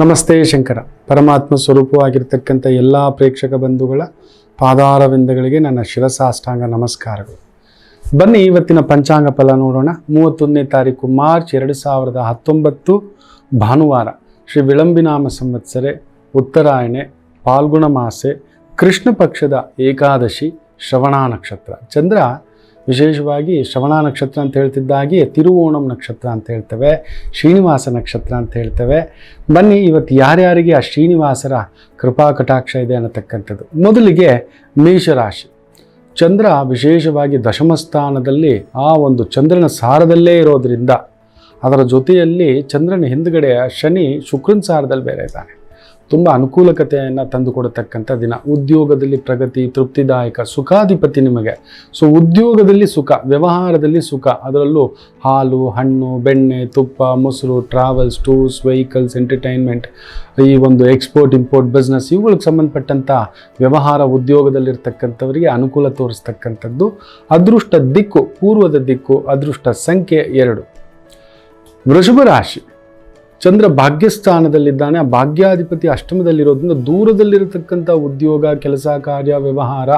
ನಮಸ್ತೆ ಶಂಕರ. ಪರಮಾತ್ಮ ಸ್ವರೂಪವಾಗಿರ್ತಕ್ಕಂಥ ಎಲ್ಲ ಪ್ರೇಕ್ಷಕ ಬಂಧುಗಳ ಪಾದಾರವಿಂದಗಳಿಗೆ ನನ್ನ ಶಿರಸಾಷ್ಟಾಂಗ ನಮಸ್ಕಾರಗಳು. ಬನ್ನಿ ಇವತ್ತಿನ ಪಂಚಾಂಗ ಫಲ ನೋಡೋಣ. ಮೂವತ್ತೊಂದನೇ ತಾರೀಕು ಮಾರ್ಚ್ ಎರಡು ಸಾವಿರದ ಹತ್ತೊಂಬತ್ತು ಭಾನುವಾರ ಶ್ರೀ ವಿಳಂಬಿನಾಮ ಸಂವತ್ಸರೆ, ಉತ್ತರಾಯಣೆ, ಪಾಲ್ಗುಣ ಮಾಸೆ, ಕೃಷ್ಣ ಪಕ್ಷದ ಏಕಾದಶಿ, ಶ್ರವಣ ನಕ್ಷತ್ರ. ಚಂದ್ರ ವಿಶೇಷವಾಗಿ ಶ್ರವಣ ನಕ್ಷತ್ರ ಅಂತ ಹೇಳ್ತಿದ್ದಾಗೆ ತಿರುವೋಣಂ ನಕ್ಷತ್ರ ಅಂತ ಹೇಳ್ತೇವೆ, ಶ್ರೀನಿವಾಸ ನಕ್ಷತ್ರ ಅಂತ ಹೇಳ್ತೇವೆ. ಬನ್ನಿ ಇವತ್ತು ಯಾರ್ಯಾರಿಗೆ ಆ ಶ್ರೀನಿವಾಸರ ಕೃಪಾ ಕಟಾಕ್ಷ ಇದೆ ಅನ್ನತಕ್ಕಂಥದ್ದು. ಮೊದಲಿಗೆ ಮೇಷರಾಶಿ. ಚಂದ್ರ ವಿಶೇಷವಾಗಿ ದಶಮಸ್ಥಾನದಲ್ಲಿ ಆ ಒಂದು ಚಂದ್ರನ ಸಾರದಲ್ಲೇ ಇರೋದ್ರಿಂದ ಅದರ ಜೊತೆಯಲ್ಲಿ ಚಂದ್ರನ ಹಿಂದುಗಡೆ ಶನಿ ಶುಕ್ರನ ಸಾರದಲ್ಲಿ ಬೇರೆ ಇದ್ದಾನೆ. ತುಂಬ ಅನುಕೂಲಕತೆಯನ್ನು ತಂದುಕೊಡತಕ್ಕಂಥ ದಿನ. ಉದ್ಯೋಗದಲ್ಲಿ ಪ್ರಗತಿ, ತೃಪ್ತಿದಾಯಕ, ಸುಖಾಧಿಪತಿ ನಿಮಗೆ. ಸೊ ಉದ್ಯೋಗದಲ್ಲಿ ಸುಖ, ವ್ಯವಹಾರದಲ್ಲಿ ಸುಖ. ಅದರಲ್ಲೂ ಹಾಲು, ಹಣ್ಣು, ಬೆಣ್ಣೆ, ತುಪ್ಪ, ಮೊಸರು ಟ್ರಾವೆಲ್ಸ್ ಟೂರ್ಸ್ ವೆಹಿಕಲ್ಸ್ ಎಂಟರ್ಟೈನ್ಮೆಂಟ್ ಈ ಒಂದು ಎಕ್ಸ್ಪೋರ್ಟ್ ಇಂಪೋರ್ಟ್ ಬಿಸ್ನೆಸ್ ಇವುಗಳಿಗೆ ಸಂಬಂಧಪಟ್ಟಂಥ ವ್ಯವಹಾರ ಉದ್ಯೋಗದಲ್ಲಿರ್ತಕ್ಕಂಥವರಿಗೆ ಅನುಕೂಲ ತೋರಿಸ್ತಕ್ಕಂಥದ್ದು. ಅದೃಷ್ಟ ದಿಕ್ಕು, ಪೂರ್ವದ ದಿಕ್ಕು, ಅದೃಷ್ಟ ಸಂಖ್ಯೆ ಎರಡು. ವೃಷಭ ರಾಶಿ. ಚಂದ್ರ ಭಾಗ್ಯಸ್ಥಾನದಲ್ಲಿದ್ದಾನೆ. ಆ ಭಾಗ್ಯಾಧಿಪತಿ ಅಷ್ಟಮದಲ್ಲಿರೋದ್ರಿಂದ ದೂರದಲ್ಲಿರತಕ್ಕಂಥ ಉದ್ಯೋಗ, ಕೆಲಸ, ಕಾರ್ಯ, ವ್ಯವಹಾರ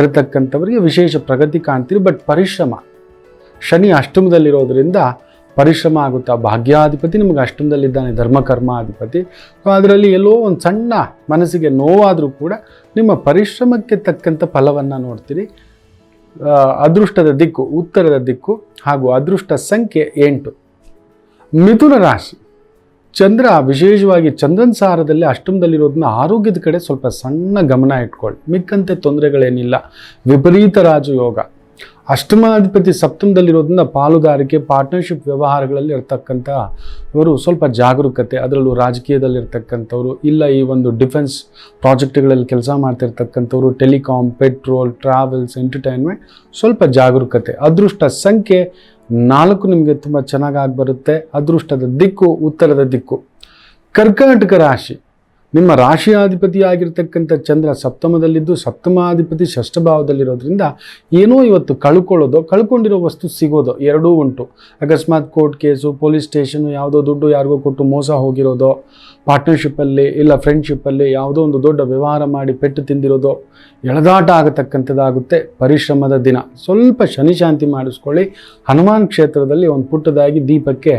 ಇರತಕ್ಕಂಥವರಿಗೆ ವಿಶೇಷ ಪ್ರಗತಿ ಕಾಣ್ತೀರಿ ಬಟ್ ಪರಿಶ್ರಮ, ಶನಿ ಅಷ್ಟಮದಲ್ಲಿರೋದ್ರಿಂದ ಪರಿಶ್ರಮ ಆಗುತ್ತೆ. ಭಾಗ್ಯಾಧಿಪತಿ ನಿಮಗೆ ಅಷ್ಟಮದಲ್ಲಿದ್ದಾನೆ, ಧರ್ಮಕರ್ಮಾಧಿಪತಿ. ಅದರಲ್ಲಿ ಎಲ್ಲೋ ಒಂದು ಸಣ್ಣ ಮನಸ್ಸಿಗೆ ನೋವಾದರೂ ಕೂಡ ನಿಮ್ಮ ಪರಿಶ್ರಮಕ್ಕೆ ತಕ್ಕಂಥ ಫಲವನ್ನು ನೋಡ್ತೀರಿ. ಅದೃಷ್ಟದ ದಿಕ್ಕು, ಉತ್ತರದ ದಿಕ್ಕು ಹಾಗೂ ಅದೃಷ್ಟ ಸಂಖ್ಯೆ ಎಂಟು. ಮಿಥುನ ರಾಶಿ ಚಂದ್ರ, ವಿಶೇಷವಾಗಿ ಚಂದ್ರನ ಸಾರದಲ್ಲಿ ಅಷ್ಟಮದಲ್ಲಿರೋದನ್ನ ಆರೋಗ್ಯದ ಕಡೆ ಸ್ವಲ್ಪ ಸಣ್ಣ ಗಮನ ಇಟ್ಕೊಳ್ಳಿ. ಮಿಕ್ಕಂತೆ ತೊಂದರೆಗಳೇನಿಲ್ಲ. ವಿಪರೀತ ರಾಜಯೋಗ. ಅಷ್ಟಮಾಧಿಪತಿ ಸಪ್ತಮದಲ್ಲಿರೋದ್ರಿಂದ ಪಾಲುದಾರಿಕೆ ಪಾರ್ಟ್ನರ್ಶಿಪ್ ವ್ಯವಹಾರಗಳಲ್ಲಿ ಇರ್ತಕ್ಕಂಥ ಇವರು ಸ್ವಲ್ಪ ಜಾಗರೂಕತೆ, ಅದರಲ್ಲೂ ರಾಜಕೀಯದಲ್ಲಿರ್ತಕ್ಕಂಥವ್ರು, ಇಲ್ಲ ಈ ಒಂದು ಡಿಫೆನ್ಸ್ ಪ್ರಾಜೆಕ್ಟ್ಗಳಲ್ಲಿ ಕೆಲಸ ಮಾಡ್ತಿರ್ತಕ್ಕಂಥವ್ರು ಟೆಲಿಕಾಮ್ ಪೆಟ್ರೋಲ್, ಟ್ರಾವೆಲ್ಸ್, ಎಂಟರ್ಟೈನ್ಮೆಂಟ್ ಸ್ವಲ್ಪ ಜಾಗರೂಕತೆ. ಅದೃಷ್ಟ ಸಂಖ್ಯೆ ನಾಲ್ಕು ನಿಮಗೆ ತುಂಬ ಚೆನ್ನಾಗಿ ಬರುತ್ತೆ ಅದೃಷ್ಟದ ದಿಕ್ಕು ಉತ್ತರದ ದಿಕ್ಕು. ಕರ್ಕಾಟಕ ರಾಶಿ. ನಿಮ್ಮ ರಾಶಿಯಾಧಿಪತಿಯಾಗಿರ್ತಕ್ಕಂಥ ಚಂದ್ರ ಸಪ್ತಮದಲ್ಲಿದ್ದು ಸಪ್ತಮಾಧಿಪತಿ ಷಷ್ಠ ಭಾವದಲ್ಲಿರೋದ್ರಿಂದ ಏನೋ ಇವತ್ತು ಕಳ್ಕೊಳ್ಳೋದು, ಕಳ್ಕೊಂಡಿರೋ ವಸ್ತು ಸಿಗೋದು, ಎರಡೂ ಉಂಟು. ಅಕಸ್ಮಾತ್ ಕೋರ್ಟ್ ಕೇಸು, ಪೊಲೀಸ್ ಸ್ಟೇಷನು, ಯಾವುದೋ ದುಡ್ಡು ಯಾರಿಗೋ ಕೊಟ್ಟು ಮೋಸ ಹೋಗಿರೋದು, ಪಾರ್ಟ್ನರ್ಶಿಪ್ಪಲ್ಲಿ ಇಲ್ಲ ಫ್ರೆಂಡ್ಶಿಪ್ಪಲ್ಲಿ ಯಾವುದೋ ಒಂದು ದೊಡ್ಡ ವ್ಯವಹಾರ ಮಾಡಿ ಪೆಟ್ಟು ತಿಂದಿರೋದು, ಎಳೆದಾಟ ಆಗತಕ್ಕಂಥದ್ದಾಗುತ್ತೆ ಪರಿಶ್ರಮದ ದಿನ. ಸ್ವಲ್ಪ ಶನಿಶಾಂತಿ ಮಾಡಿಸ್ಕೊಳ್ಳಿ. ಹನುಮಾನ್ ಕ್ಷೇತ್ರದಲ್ಲಿ ಒಂದು ಪುಟ್ಟದಾಗಿ ದೀಪಕ್ಕೆ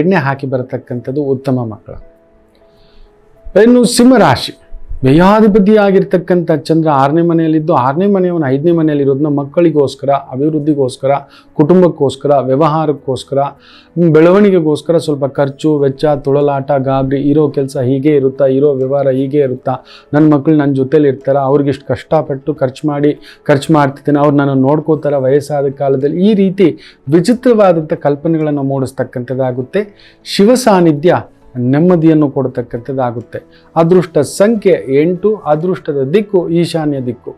ಎಣ್ಣೆ ಹಾಕಿ ಬರತಕ್ಕಂಥದ್ದು ಉತ್ತಮ ಮಕ್ಕಳು ಇನ್ನು ಸಿಂಹರಾಶಿ ವ್ಯಯಾಧಿಪತಿಯಾಗಿರ್ತಕ್ಕಂಥ ಚಂದ್ರ ಆರನೇ ಮನೆಯಲ್ಲಿದ್ದು, ಆರನೇ ಮನೆಯವನು ಐದನೇ ಮನೆಯಲ್ಲಿರೋದನ್ನ ಮಕ್ಕಳಿಗೋಸ್ಕರ, ಅಭಿವೃದ್ಧಿಗೋಸ್ಕರ, ಕುಟುಂಬಕ್ಕೋಸ್ಕರ, ವ್ಯವಹಾರಕ್ಕೋಸ್ಕರ ಬೆಳವಣಿಗೆಗೋಸ್ಕರ ಸ್ವಲ್ಪ ಖರ್ಚು, ವೆಚ್ಚ, ತುಳಲಾಟ, ಗಾಬರಿ, ಇರೋ ಕೆಲಸ ಹೀಗೆ ಇರುತ್ತಾ, ಇರೋ ವ್ಯವಹಾರ ಹೀಗೆ ಇರುತ್ತಾ ನನ್ನ ಮಕ್ಕಳು ನನ್ನ ಜೊತೇಲಿ ಇರ್ತಾರ, ಅವ್ರಿಗಿಷ್ಟು ಕಷ್ಟಪಟ್ಟು ಖರ್ಚು ಮಾಡಿ, ಖರ್ಚು ಮಾಡ್ತಿದ್ದೇನೆ ಅವ್ರು ನನ್ನ ನೋಡ್ಕೋತಾರ ವಯಸ್ಸಾದ ಕಾಲದಲ್ಲಿ, ಈ ರೀತಿ ವಿಚಿತ್ರವಾದಂಥ ಕಲ್ಪನೆಗಳನ್ನು ಮೂಡಿಸ್ತಕ್ಕಂಥದ್ದಾಗುತ್ತೆ. ಶಿವ ಸಾನ್ನಿಧ್ಯ ನೆಮ್ಮದಿಯನ್ನು ಕೊಡತಕ್ಕಂಥದ್ದಾಗುತ್ತೆ ಅದೃಷ್ಟ ಸಂಖ್ಯೆ ಎಂಟು, ಅದೃಷ್ಟದ ದಿಕ್ಕು ಈಶಾನ್ಯ ದಿಕ್ಕು.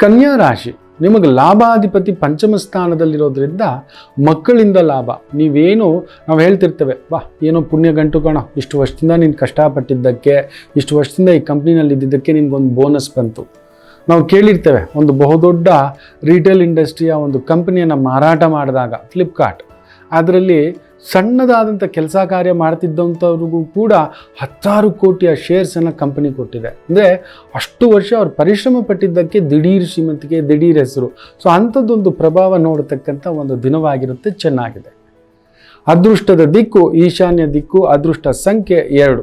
ಕನ್ಯಾ ರಾಶಿ, ನಿಮಗೆ ಲಾಭಾಧಿಪತಿ ಪಂಚಮ ಸ್ಥಾನದಲ್ಲಿರೋದ್ರಿಂದ ಮಕ್ಕಳಿಂದ ಲಾಭ. ನೀವೇನು, ನಾವು ಹೇಳ್ತಿರ್ತೇವೆ ವಾ ಏನೋ ಪುಣ್ಯ ಗಂಟು ಕಣ, ಇಷ್ಟು ವರ್ಷದಿಂದ ನೀನು ಕಷ್ಟಪಟ್ಟಿದ್ದಕ್ಕೆ, ಇಷ್ಟು ವರ್ಷದಿಂದ ಈ ಕಂಪ್ನಿನಲ್ಲಿ ಇದ್ದಿದ್ದಕ್ಕೆ ನಿನಗೊಂದು ಬೋನಸ್ ಬಂತು. ನಾವು ಕೇಳಿರ್ತೇವೆ, ಒಂದು ಬಹುದೊಡ್ಡ ರಿಟೇಲ್ ಇಂಡಸ್ಟ್ರಿಯ ಒಂದು ಕಂಪ್ನಿಯನ್ನು ಮಾರಾಟ ಮಾಡಿದಾಗ ಫ್ಲಿಪ್ಕಾರ್ಟ್ ಅದರಲ್ಲಿ ಸಣ್ಣದಾದಂಥ ಕೆಲಸ ಕಾರ್ಯ ಮಾಡ್ತಿದ್ದಂಥವ್ರಿಗೂ ಕೂಡ ಹತ್ತಾರು ಕೋಟಿಯ ಶೇರ್ಸನ್ನು ಕಂಪನಿ ಕೊಟ್ಟಿದೆ. ಅಂದರೆ ಅಷ್ಟು ವರ್ಷ ಅವ್ರು ಪರಿಶ್ರಮ ಪಟ್ಟಿದ್ದಕ್ಕೆ ದಿಢೀರ್ ಶ್ರೀಮಂತಿಕೆ, ದಿಢೀರ್ ಹೆಸರು. ಸೊ ಅಂಥದ್ದೊಂದು ಪ್ರಭಾವ ನೋಡತಕ್ಕಂಥ ಒಂದು ದಿನವಾಗಿರುತ್ತೆ, ಚೆನ್ನಾಗಿದೆ. ಅದೃಷ್ಟದ ದಿಕ್ಕು, ಈಶಾನ್ಯ ದಿಕ್ಕು, ಅದೃಷ್ಟ ಸಂಖ್ಯೆ ಎರಡು.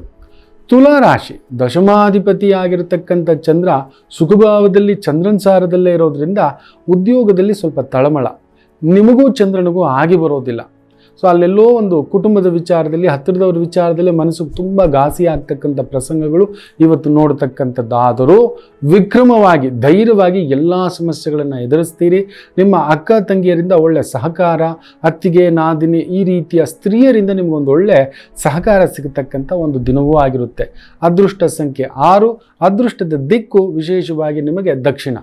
ತುಲಾ ರಾಶಿ, ದಶಮಾಧಿಪತಿಯಾಗಿರತಕ್ಕಂಥ ಚಂದ್ರ ಸುಖಭಾವದಲ್ಲಿ ಚಂದ್ರನ ಸಾರದಲ್ಲೇ ಇರೋದ್ರಿಂದ ಉದ್ಯೋಗದಲ್ಲಿ ಸ್ವಲ್ಪ ತಳಮಳ. ನಿಮಗೂ ಚಂದ್ರನಿಗೂ ಆಗಿ ಬರೋದಿಲ್ಲ. ಸೊ ಅಲ್ಲೆಲ್ಲೋ ಒಂದು ಕುಟುಂಬದ ವಿಚಾರದಲ್ಲಿ, ಹತ್ತಿರದವ್ರ ವಿಚಾರದಲ್ಲಿ ಮನಸ್ಸಿಗೆ ತುಂಬ ಘಾಸಿ ಆಗ್ತಕ್ಕಂಥ ಪ್ರಸಂಗಗಳು ಇವತ್ತು ನೋಡ್ತಕ್ಕಂಥದ್ದಾದರೂ ವಿಕ್ರಮವಾಗಿ, ಧೈರ್ಯವಾಗಿ ಎಲ್ಲ ಸಮಸ್ಯೆಗಳನ್ನು ಎದುರಿಸ್ತೀರಿ. ನಿಮ್ಮ ಅಕ್ಕ ತಂಗಿಯರಿಂದ ಒಳ್ಳೆ ಸಹಕಾರ, ಅತ್ತಿಗೆ, ನಾದಿನಿ ಈ ರೀತಿಯ ಸ್ತ್ರೀಯರಿಂದ ನಿಮಗೊಂದು ಒಳ್ಳೆ ಸಹಕಾರ ಸಿಗತಕ್ಕಂಥ ಒಂದು ದಿನವೂ ಆಗಿರುತ್ತೆ. ಅದೃಷ್ಟ ಸಂಖ್ಯೆ ಆರು, ಅದೃಷ್ಟದ ದಿಕ್ಕು ವಿಶೇಷವಾಗಿ ನಿಮಗೆ ದಕ್ಷಿಣ.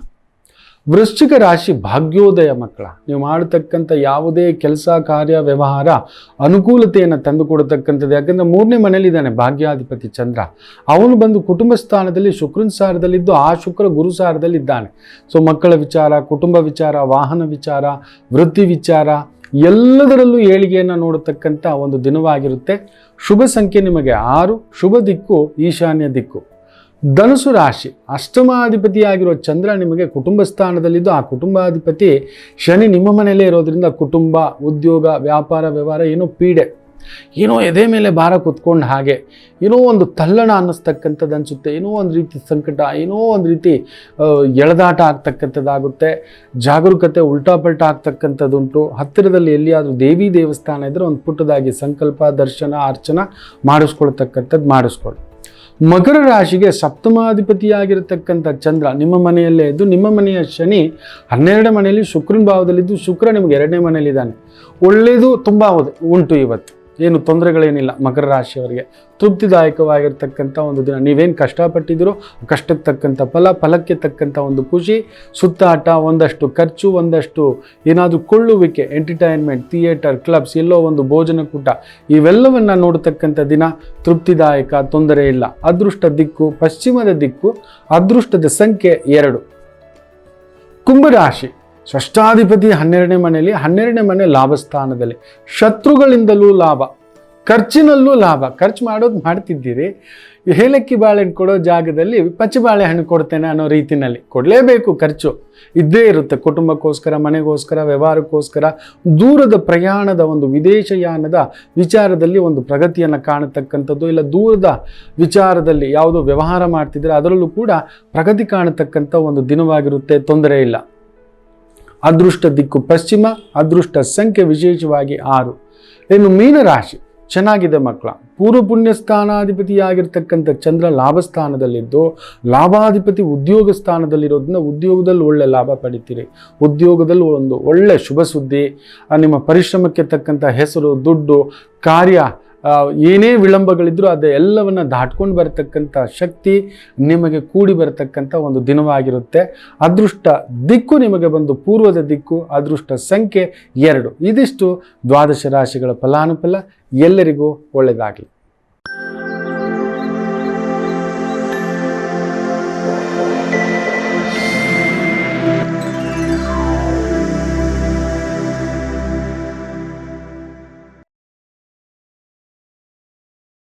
ವೃಶ್ಚಿಕ ರಾಶಿ ಭಾಗ್ಯೋದಯ ಮಕ್ಕಳ, ನೀವು ಮಾಡತಕ್ಕಂಥ ಯಾವುದೇ ಕೆಲಸ, ಕಾರ್ಯ, ವ್ಯವಹಾರ ಅನುಕೂಲತೆಯನ್ನು ತಂದುಕೊಡತಕ್ಕಂಥದ್ದು. ಯಾಕಂದರೆ ಮೂರನೇ ಮನೇಲಿದ್ದಾನೆ ಭಾಗ್ಯಾಧಿಪತಿ ಚಂದ್ರ. ಅವನು ಬಂದು ಕುಟುಂಬ ಸ್ಥಾನದಲ್ಲಿ ಶುಕ್ರನ ಸಾರದಲ್ಲಿದ್ದು, ಆ ಶುಕ್ರ ಗುರು ಸಾರದಲ್ಲಿದ್ದಾನೆ. ಸೊ ಮಕ್ಕಳ ವಿಚಾರ, ಕುಟುಂಬ ವಿಚಾರ, ವಾಹನ ವಿಚಾರ, ವೃತ್ತಿ ವಿಚಾರ, ಎಲ್ಲದರಲ್ಲೂ ಏಳಿಗೆಯನ್ನು ನೋಡತಕ್ಕಂಥ ಒಂದು ದಿನವಾಗಿರುತ್ತೆ. ಶುಭ ಸಂಖ್ಯೆ ನಿಮಗೆ ಆರು, ಶುಭ ದಿಕ್ಕು, ಈಶಾನ್ಯ ದಿಕ್ಕು. ಧನುಸು ರಾಶಿ. ಅಷ್ಟಮಾಧಿಪತಿಯಾಗಿರೋ ಚಂದ್ರ ನಿಮಗೆ ಕುಟುಂಬ ಸ್ಥಾನದಲ್ಲಿದ್ದು, ಆ ಕುಟುಂಬಾಧಿಪತಿ ಶನಿ ನಿಮ್ಮ ಮನೆಯಲ್ಲೇ ಇರೋದ್ರಿಂದ ಕುಟುಂಬ, ಉದ್ಯೋಗ, ವ್ಯಾಪಾರ, ವ್ಯವಹಾರ ಏನೋ ಪೀಡೆ. ಏನೋ ಎದೆ ಮೇಲೆ ಭಾರ ಕುತ್ಕೊಂಡು ಹಾಗೆ, ಏನೋ ಒಂದು ತಲ್ಲಣ ಅನ್ನಿಸ್ತಕ್ಕಂಥದ್ದು ಅನಿಸುತ್ತೆ. ಏನೋ ಒಂದು ರೀತಿ ಸಂಕಟ, ಏನೋ ಒಂದು ರೀತಿ ಎಳೆದಾಟ ಆಗ್ತಕ್ಕಂಥದ್ದಾಗುತ್ತೆ. ಜಾಗರೂಕತೆ ಉಲ್ಟಾಪಲ್ಟ ಆಗ್ತಕ್ಕಂಥದ್ದುಂಟು ಹತ್ತಿರದಲ್ಲಿ ಎಲ್ಲಿಯಾದರೂ ದೇವಿ ದೇವಸ್ಥಾನ ಇದ್ದರೆ ಒಂದು ಪುಟ್ಟದಾಗಿ ಸಂಕಲ್ಪ, ದರ್ಶನ, ಅರ್ಚನ ಮಾಡಿಸ್ಕೊಳ್ತಕ್ಕಂಥದ್ದು ಮಾಡಿಸ್ಕೊಳ್ಳಿ. ಮಕರ ರಾಶಿಗೆ ಸಪ್ತಮಾಧಿಪತಿಯಾಗಿರತಕ್ಕಂಥ ಚಂದ್ರ ನಿಮ್ಮ ಮನೆಯಲ್ಲೇ ಇದ್ದು, ನಿಮ್ಮ ಮನೆಯ ಶನಿ ಹನ್ನೆರಡು ಮನೆಯಲ್ಲಿ ಶುಕ್ರನ ಭಾವದಲ್ಲಿದ್ದು, ಶುಕ್ರ ನಿಮಗೆ ಎರಡನೇ ಮನೆಯಲ್ಲಿದ್ದಾನೆ. ಒಳ್ಳೆಯದು, ತುಂಬ ಉಂಟು ಇವತ್ತು. ಏನು ತೊಂದರೆಗಳೇನಿಲ್ಲ ಮಕರ ರಾಶಿಯವರಿಗೆ. ತೃಪ್ತಿದಾಯಕವಾಗಿರ್ತಕ್ಕಂಥ ಒಂದು ದಿನ. ನೀವೇನು ಕಷ್ಟಪಟ್ಟಿದ್ದೀರೋ ಕಷ್ಟಕ್ಕೆ ತಕ್ಕಂಥ ಫಲ, ಫಲಕ್ಕೆ ತಕ್ಕಂಥ ಒಂದು ಖುಷಿ, ಸುತ್ತಾಟ, ಒಂದಷ್ಟು ಖರ್ಚು, ಒಂದಷ್ಟು ಏನಾದರೂ ಕೊಳ್ಳುವಿಕೆ ಎಂಟರ್ಟೈನ್ಮೆಂಟ್ ಥಿಯೇಟರ್ ಕ್ಲಬ್ಸ್ ಎಲ್ಲೋ ಒಂದು ಭೋಜನಕೂಟ ಇವೆಲ್ಲವನ್ನು ನೋಡತಕ್ಕಂಥ ದಿನ ತೃಪ್ತಿದಾಯಕ, ತೊಂದರೆ ಇಲ್ಲ. ಅದೃಷ್ಟ ದಿಕ್ಕು, ಪಶ್ಚಿಮದ ದಿಕ್ಕು, ಅದೃಷ್ಟದ ಸಂಖ್ಯೆ ಎರಡು. ಕುಂಭರಾಶಿ ಷಷ್ಟಾಧಿಪತಿ ಹನ್ನೆರಡನೇ ಮನೆಯಲ್ಲಿ ಹನ್ನೆರಡನೇ ಮನೆ ಲಾಭಸ್ಥಾನದಲ್ಲಿ. ಶತ್ರುಗಳಿಂದಲೂ ಲಾಭ, ಖರ್ಚಿನಲ್ಲೂ ಲಾಭ. ಖರ್ಚು ಮಾಡೋದು ಮಾಡ್ತಿದ್ದೀರಿ. ಏಲಕ್ಕಿ ಬಾಳೆಹಣ್ಣು ಕೊಡೋ ಜಾಗದಲ್ಲಿ ಪಚ್ಚಿ ಬಾಳೆಹಣ್ಣು ಕೊಡ್ತೇನೆ ಅನ್ನೋ ರೀತಿಯಲ್ಲಿ ಕೊಡಲೇಬೇಕು ಖರ್ಚು. ಇದ್ದೇ ಇರುತ್ತೆ. ಕುಟುಂಬಕ್ಕೋಸ್ಕರ, ಮನೆಗೋಸ್ಕರ, ವ್ಯವಹಾರಕ್ಕೋಸ್ಕರ, ದೂರದ ಪ್ರಯಾಣದ ಒಂದು ವಿದೇಶಯಾನದ ವಿಚಾರದಲ್ಲಿ ಒಂದು ಪ್ರಗತಿಯನ್ನು ಕಾಣತಕ್ಕಂಥದ್ದು ಇಲ್ಲ ದೂರದ ವಿಚಾರದಲ್ಲಿ ಯಾವುದೋ ವ್ಯವಹಾರ ಮಾಡ್ತಿದ್ರೆ ಅದರಲ್ಲೂ ಕೂಡ ಪ್ರಗತಿ ಕಾಣತಕ್ಕಂಥ ಒಂದು ದಿನವಾಗಿರುತ್ತೆ. ತೊಂದರೆ ಇಲ್ಲ. ಅದೃಷ್ಟ ದಿಕ್ಕು ಪಶ್ಚಿಮ, ಅದೃಷ್ಟ ಸಂಖ್ಯೆ ವಿಶೇಷವಾಗಿ ಆರು. ಇನ್ನು ಮೀನರಾಶಿ, ಚೆನ್ನಾಗಿದೆ ಮಕ್ಕಳ. ಪೂರ್ವ ಪುಣ್ಯ ಸ್ಥಾನಾಧಿಪತಿಯಾಗಿರ್ತಕ್ಕಂಥ ಚಂದ್ರ ಲಾಭ ಸ್ಥಾನದಲ್ಲಿದ್ದು, ಲಾಭಾಧಿಪತಿ ಉದ್ಯೋಗ ಸ್ಥಾನದಲ್ಲಿರೋದನ್ನ ಉದ್ಯೋಗದಲ್ಲಿ ಒಳ್ಳೆ ಲಾಭ ಪಡಿತೀರಿ. ಉದ್ಯೋಗದಲ್ಲಿ ಒಂದು ಒಳ್ಳೆ ಶುಭ ಸುದ್ದಿ, ನಿಮ್ಮ ಪರಿಶ್ರಮಕ್ಕೆ ತಕ್ಕಂಥ ಹೆಸರು, ದುಡ್ಡು, ಕಾರ್ಯ ಏನೇ ವಿಳಂಬಗಳಿದ್ರೂ ಅದು ಎಲ್ಲವನ್ನು ದಾಟ್ಕೊಂಡು ಬರತಕ್ಕಂಥ ಶಕ್ತಿ ನಿಮಗೆ ಕೂಡಿ ಬರತಕ್ಕಂಥ ಒಂದು ದಿನವಾಗಿರುತ್ತೆ. ಅದೃಷ್ಟ ದಿಕ್ಕು ನಿಮಗೆ ಬಂದು ಪೂರ್ವದ ದಿಕ್ಕು, ಅದೃಷ್ಟ ಸಂಖ್ಯೆ ಎರಡು. ಇದಿಷ್ಟು ದ್ವಾದಶ ರಾಶಿಗಳ ಫಲಾನುಫಲ. ಎಲ್ಲರಿಗೂ ಒಳ್ಳೆಯದಾಗಲಿ.